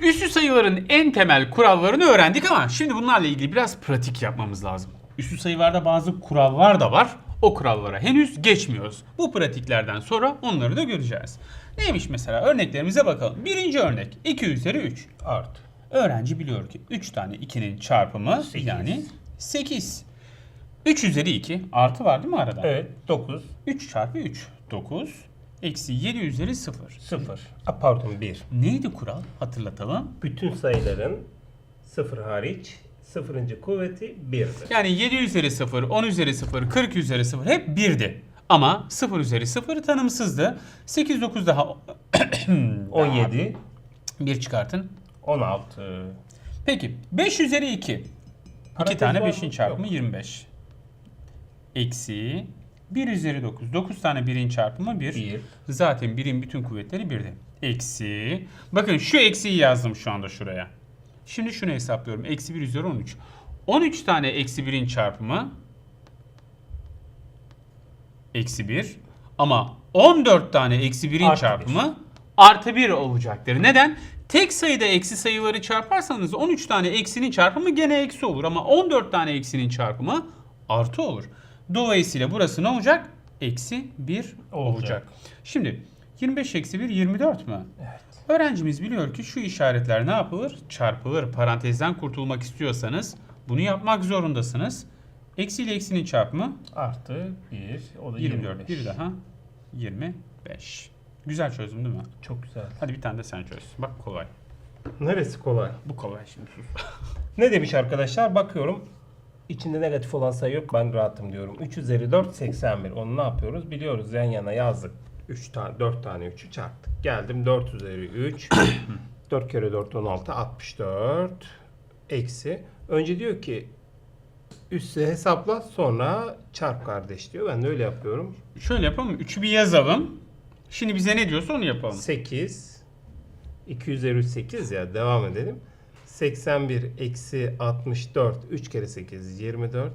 Üslü sayıların en temel kurallarını öğrendik ama şimdi bunlarla ilgili biraz pratik yapmamız lazım. Üslü sayılarda bazı kurallar da var. O kurallara henüz geçmiyoruz. Bu pratiklerden sonra onları da göreceğiz. Neymiş mesela? Örneklerimize bakalım. Birinci örnek 2 üzeri 3. Art. Öğrenci biliyor ki 3 tane 2'nin çarpımı Sekiz. yani 8. 3 üzeri 2 artı var değil mi arada? Evet 9 3 çarpı 3 9 eksi 7 üzeri 0. 0. A, pardon 1. Neydi kural? Hatırlatalım. Bütün sayıların 0 hariç sıfırıncı kuvveti 1'dir. Yani 7 üzeri 0, 10 üzeri 0, 40 üzeri 0 hep 1'di. Ama 0 üzeri 0 tanımsızdı. 8, 9 daha 17, 1 çıkartın. 16. Peki 5 üzeri 2. 2 Parantez tane var mı? 5'in çarpımı 25. Eksi 1 üzeri 9. 9 tane 1'in çarpımı 1. Bir. Zaten 1'in bütün kuvvetleri 1'di. Eksi. Bakın şu eksiyi yazdım şu anda şuraya. Şimdi şunu hesaplıyorum. Eksi 1 üzeri 13. 13 tane eksi 1'in çarpımı eksi 1. Ama 14 tane eksi 1'in Artı çarpımı artı 1 olacaktır. Neden? Tek sayıda eksi sayıları çarparsanız 13 tane eksinin çarpımı gene eksi olur. Ama 14 tane eksinin çarpımı artı olur. Dolayısıyla burası ne olacak? Eksi 1 olacak. Olacak. Şimdi 25 eksi 1 24 mü? Evet. Öğrencimiz biliyor ki şu işaretler ne yapılır? Çarpılır. Parantezden kurtulmak istiyorsanız bunu yapmak zorundasınız. Eksi ile eksinin çarpımı Artı 1. O da 24. 25. Bir daha 25. Güzel çözdüm değil mi? Çok güzel. Hadi bir tane de sen çöz. Bak kolay. Neresi kolay? Bu kolay şimdi sus. Ne demiş arkadaşlar? Bakıyorum. İçinde negatif olan sayı yok. Ben rahatım diyorum. 3 üzeri 4 81. Onu ne yapıyoruz? Biliyoruz. Yan yana yazdık. 3 tane 4 tane 3'ü çarptık. Geldim 4 üzeri 3. 4 kere 4 16 64. Eksi. Önce diyor ki üssü hesapla sonra çarp kardeş diyor. Ben de öyle yapıyorum. Şöyle yapalım mı? 3'ü bir yazalım. Şimdi bize ne diyorsa onu yapalım. 8 2 üzeri 3 8 ya devam edelim. 81 eksi 64 3 kere 8 24.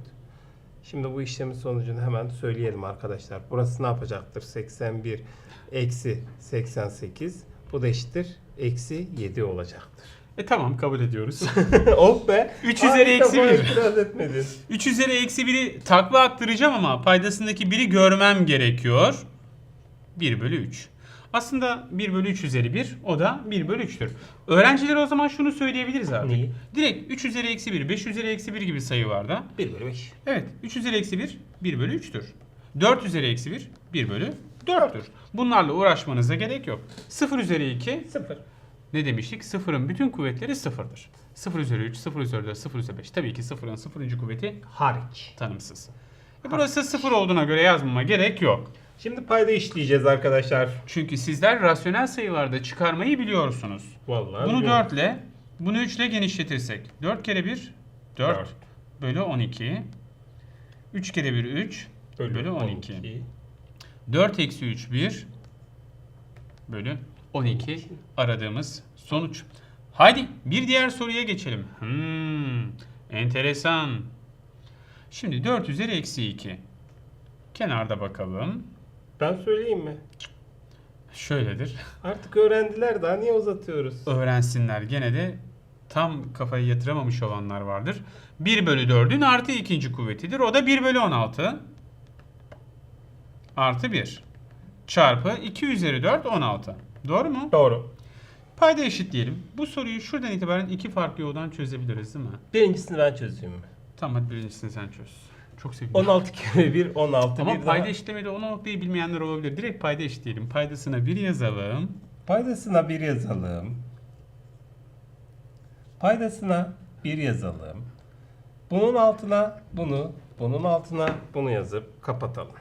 Şimdi bu işlemin sonucunu hemen söyleyelim arkadaşlar. Burası ne yapacaktır? 81 eksi 88 bu da eşittir. Eksi 7 olacaktır. E tamam kabul ediyoruz. oh be. 3 üzeri eksi bana bir. itiraz etmedin. 3 üzeri eksi 1'i takla attıracağım ama paydasındaki 1'i görmem gerekiyor. 1 bölü 3. Aslında 1 bölü 3 üzeri 1 o da 1 bölü 3'tür. Öğrencilere o zaman şunu söyleyebiliriz abi. Neyi? Direkt 3 üzeri eksi 1, 5 üzeri eksi 1 gibi sayı var da. 1 bölü 5. Evet 3 üzeri eksi 1 1 bölü 3'tür. 4 üzeri eksi 1 1 bölü 4'tür. Bunlarla uğraşmanıza gerek yok. 0 üzeri 2 0. ne demiştik? Sıfırın bütün kuvvetleri sıfırdır. 0 üzeri 3, 0 üzeri 4, 0 üzeri 5. Tabii ki sıfırın sıfırıncı kuvveti Hariç. tanımsız. E burası sıfır olduğuna göre yazmama gerek yok. Şimdi payda işleyeceğiz arkadaşlar. Çünkü sizler rasyonel sayılarda çıkarmayı biliyorsunuz. Vallahi Bunu biliyorum. 4 ile, bunu 3 ile genişletirsek. 4 kere 1, 4 Dört. bölü 12. 3 kere 1, 3 bölü, 12. 4 eksi 3, 1 bölü 12 aradığımız sonuç. Haydi bir diğer soruya geçelim. Hmm, enteresan. Şimdi 4 üzeri eksi 2. Kenarda bakalım. Ben söyleyeyim mi? Şöyledir. Artık öğrendiler daha niye uzatıyoruz? öğrensinler. Gene de tam kafayı yatıramamış olanlar vardır. 1 bölü 4'ün artı ikinci kuvvetidir. O da 1 bölü 16 artı 1 çarpı 2 üzeri 4 16. Doğru mu? Doğru. Payda eşitleyelim. Bu soruyu şuradan itibaren iki farklı yoldan çözebiliriz değil mi? Birincisini ben çözeyim mi? Tamam hadi birincisini sen çöz. Çok sevindim. 16 kere 1 16 Ama bir payda daha. eşitlemede o noktayı bilmeyenler olabilir. Direkt payda eşitleyelim. Paydasına 1 yazalım. Paydasına 1 yazalım. Paydasına 1 yazalım. Bunun altına bunu, bunun altına bunu yazıp kapatalım.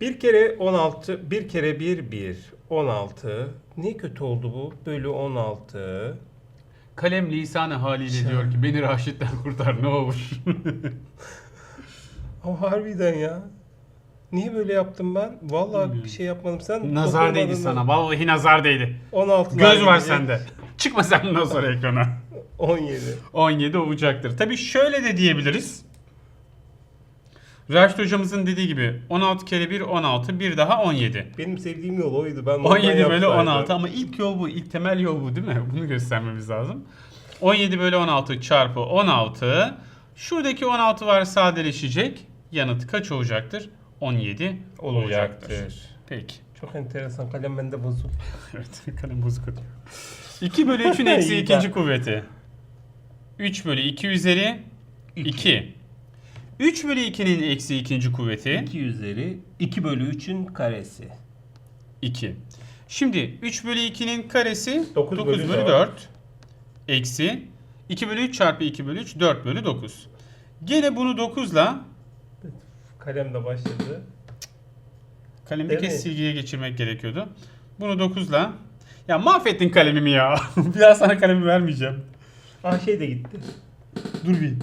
1 kere 16, 1 kere 1 1 16. Ne kötü oldu bu? Bölü 16. Kalem lisanı haliyle diyor ki beni Raşit'ten kurtar ne olur. Ama harbiden ya. Niye böyle yaptım ben? Vallahi bir şey yapmadım. Sen nazar değdi dokunmadın sana. Vallahi nazar değdi. 16 Göz var sende. Çıkma sen bundan sonra ekrana. 17. 17 olacaktır. Tabii şöyle de diyebiliriz. Raşit hocamızın dediği gibi 16 kere 1 16 bir daha 17. Benim sevdiğim yol oydu. Ben 17 bölü yapsaydım. 16 ama ilk yol bu. ilk temel yol bu değil mi? Bunu göstermemiz lazım. 17 bölü 16 çarpı 16. Şuradaki 16 var sadeleşecek. Yanıt kaç olacaktır? 17 olacaktır. Olacaktır. Peki. Çok enteresan. Kalem bende bozuk. Evet kalem bozuk atıyor. 2 bölü 3'ün eksi İyi ikinci kuvveti. 3 bölü 2 üzeri 2. 3 bölü 2'nin eksi ikinci kuvveti 2 üzeri 2 bölü 3'ün karesi. 2. Şimdi 3 bölü 2'nin karesi 9 9, bölü bölü, 4. dört. Eksi 2 bölü 3 çarpı 2 bölü 3 4 bölü 9. Gene bunu 9'la Kalem de başladı. kalemi bir Değil mi? silgiye geçirmek gerekiyordu. Bunu 9'la ya mahvettin kalemimi ya. bir daha sana kalemi vermeyeceğim. Ah şey de gitti. Dur bir.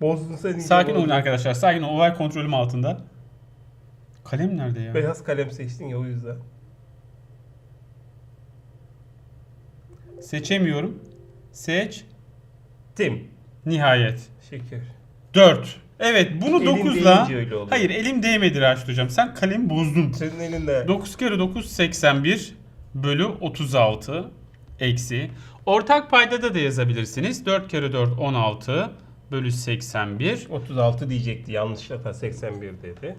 Bozdun sen iyice Sakin olun bozdun. arkadaşlar. Sakin olun. Olay kontrolüm altında. Kalem nerede ya? Beyaz kalem seçtin ya o yüzden. Seçemiyorum. Seç. Tim. Nihayet. Şeker. 4. Evet bunu Elin 9'la değince öyle oluyor. Hayır elim değmedi Raşit hocam. Sen kalemi bozdun. Senin elinde. 9 kere 9 81 bölü 36 eksi. Ortak paydada da yazabilirsiniz. 4 kere 4 16 bölü 81. 36 diyecekti yanlışlıkla 81 dedi.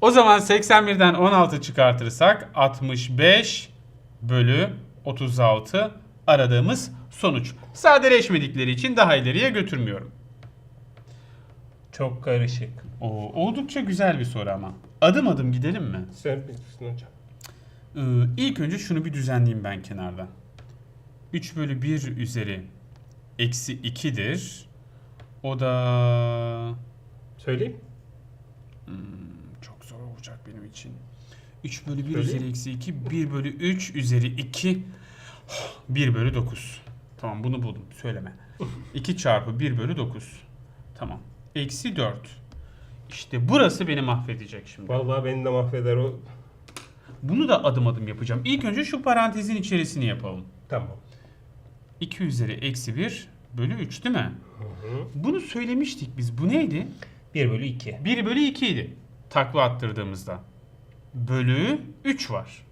O zaman 81'den 16 çıkartırsak 65 bölü 36 aradığımız sonuç. Sadeleşmedikleri için daha ileriye götürmüyorum. Çok karışık. Oo, oldukça güzel bir soru ama. Adım adım gidelim mi? Sen bilirsin hocam. Ee, ilk önce şunu bir düzenleyeyim ben kenarda. 3 bölü 1 üzeri eksi 2'dir. O da Söyleyeyim. çok zor olacak benim için. 3 bölü 1 Söyleyeyim. üzeri eksi 2, 1 bölü 3 üzeri 2, 1 bölü 9. Tamam bunu buldum söyleme. 2 çarpı 1 bölü 9. Tamam. Eksi 4. İşte burası beni mahvedecek şimdi. Vallahi beni de mahveder o. Bunu da adım adım yapacağım. İlk önce şu parantezin içerisini yapalım. Tamam. 2 üzeri eksi 1 bölü 3 değil mi? Hı hı. Bunu söylemiştik biz. Bu neydi? 1 bölü 2. 1 bölü 2 idi. Takla attırdığımızda. Bölü 3 var.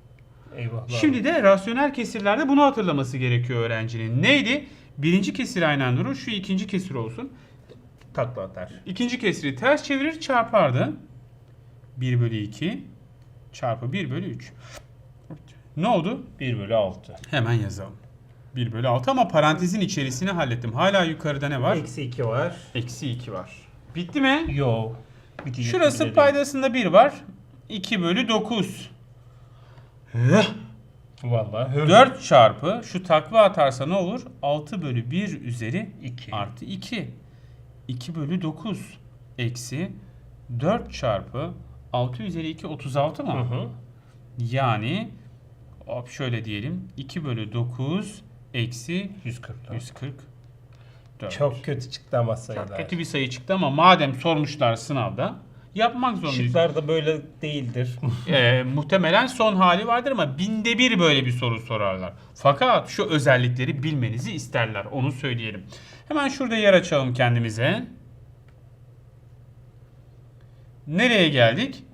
Eyvallah. Şimdi de rasyonel kesirlerde bunu hatırlaması gerekiyor öğrencinin. Neydi? Birinci kesir aynen durur. Şu ikinci kesir olsun. Takla atar. İkinci kesiri ters çevirir çarpardı. 1 bölü 2 çarpı 1 bölü 3. Ne oldu? 1 bölü 6. Hemen yazalım. 1 bölü 6 ama parantezin içerisini hallettim. Hala yukarıda ne var? Eksi 2 var. Eksi 2 var. Bitti mi? Yo. Bitecek Şurası gibi de paydasında 1 var. 2 bölü 9. değil. Vallahi. hır. 4 çarpı şu takla atarsa ne olur? 6 bölü 1 üzeri 2. artı 2. 2 bölü 9 eksi 4 çarpı 6 üzeri 2 36 mı? Hı hı. Yani hop şöyle diyelim 2 bölü 9 eksi 144. 144. Çok kötü çıktı ama Çok sayılar. kötü bir sayı çıktı ama madem sormuşlar sınavda yapmak zorundayız. Şıklar da böyle değildir. Ee, muhtemelen son hali vardır ama binde bir böyle bir soru sorarlar. Fakat şu özellikleri bilmenizi isterler. Onu söyleyelim. Hemen şurada yer açalım kendimize. Nereye geldik?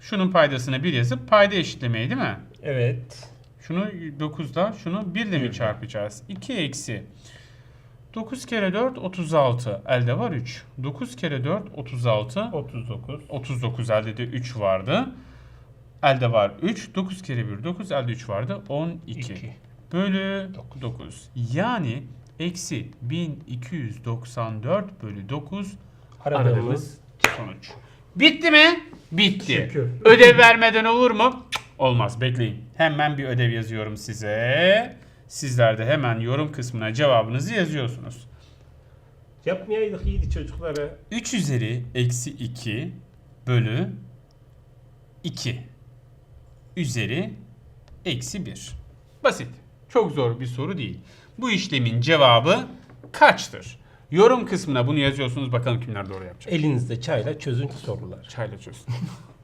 Şunun paydasına 1 yazıp payda eşitlemeyi değil mi? evet. Şunu 9'da şunu 1 ile mi çarpacağız? 2 eksi. 9 kere 4 36. Elde var 3. 9 kere 4 36. 39. 39 elde de 3 vardı. Elde var 3. 9 kere 1 9. Elde 3 vardı. 12. 2. Bölü Dokuz. 9. Yani eksi 1294 bölü 9 Aradığımız sonuç. Bitti mi? Bitti. Şükür. Ödev vermeden olur mu? Olmaz. Bekleyin. Hemen bir ödev yazıyorum size. Sizler de hemen yorum kısmına cevabınızı yazıyorsunuz. yapmayaydık iyiydi çocuklara. 3 üzeri eksi 2 bölü 2 üzeri eksi 1. Basit. Çok zor bir soru değil. Bu işlemin cevabı kaçtır? Yorum kısmına bunu yazıyorsunuz. Bakalım kimler doğru yapacak. Elinizde çayla çözün sorular. Çayla çözün.